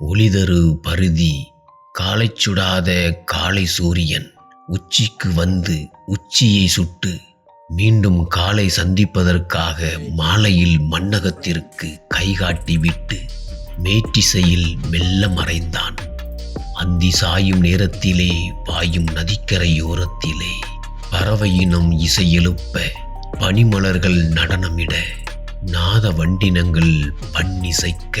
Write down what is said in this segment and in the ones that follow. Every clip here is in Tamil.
ஒளிதரு பருதி காலை சுடாத காலை சூரியன் உச்சிக்கு வந்து உச்சியை சுட்டு மீண்டும் காலை சந்திப்பதற்காக மாலையில் மன்னகத்திற்கு கைகாட்டி விட்டு மேற்றிசையில் மெல்ல மறைந்தான். அந்தி சாயும் நேரத்திலே பாயும் நதிக்கரையோரத்திலே பறவையினம் இசை எழுப்ப பனிமலர்கள் நடனமிட நாத வண்டினங்கள் பண்ணிசைக்க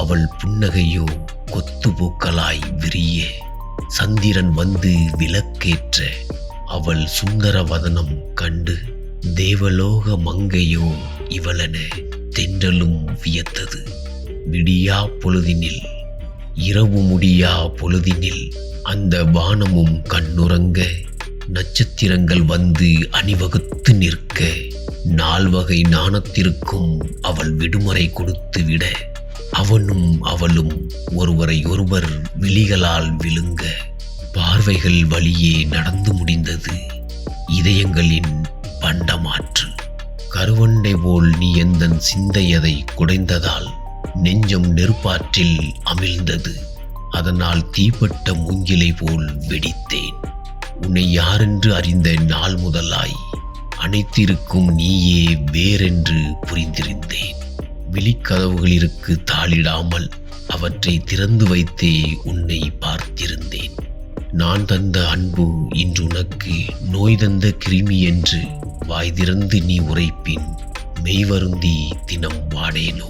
அவள் புன்னகையோ கொத்து பூக்களாய் விரிய. சந்திரன் வந்து விளக்கேற்ற அவள் சுந்தர வதனம் கண்டு தேவலோக மங்கையோ இவளென தென்றலும் வியத்தது. விடியா பொழுதினில் இரவு முடியா பொழுதினில் அந்த வானமும் கண்ணுறங்க நட்சத்திரங்கள் வந்து அணிவகுத்து நிற்க நால்வகை நாணத்திற்கும் அவள் விடுமுறை கொடுத்து விட அவனும் அவளும் ஒருவரை ஒருவர் விழிகளால் விழுங்க பார்வைகள் வழியே நடந்து முடிந்தது. இதயங்களின் பண்டமாற்று. கருவண்டை போல் நீ எந்தன் சிந்தையதை குடைந்ததால் நெஞ்சம் நெருப்பாற்றில் அமிழ்ந்தது. அதனால் தீப்பட்ட மூங்கிலை போல் வெடித்தேன். உன்னை யாரென்று அறிந்த நாள் முதலாய் அனைத்திருக்கும் நீயே வேறென்று புரிந்திருந்தேன். விழிக்கதவுகளிற்கு தாளிடாமல் அவற்றை திறந்து வைத்தே உன்னை பார்த்திருந்தேன். நான் தந்த அன்பு இன்று உனக்கு நோய் தந்த கிருமி என்று வாய் திறந்து நீ உரைப்பின் மெய்வருந்தி தினம் வாடேனோ?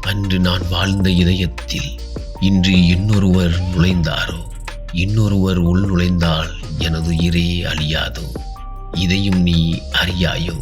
அன்று நான் வாழ்ந்த இதயத்தில் இன்று இன்னொருவர் நுழைந்தாரோ? இன்னொருவர் உள் நுழைந்தால் எனது உயிரே அழியாதோ? இதையும் நீ அறியாயோ?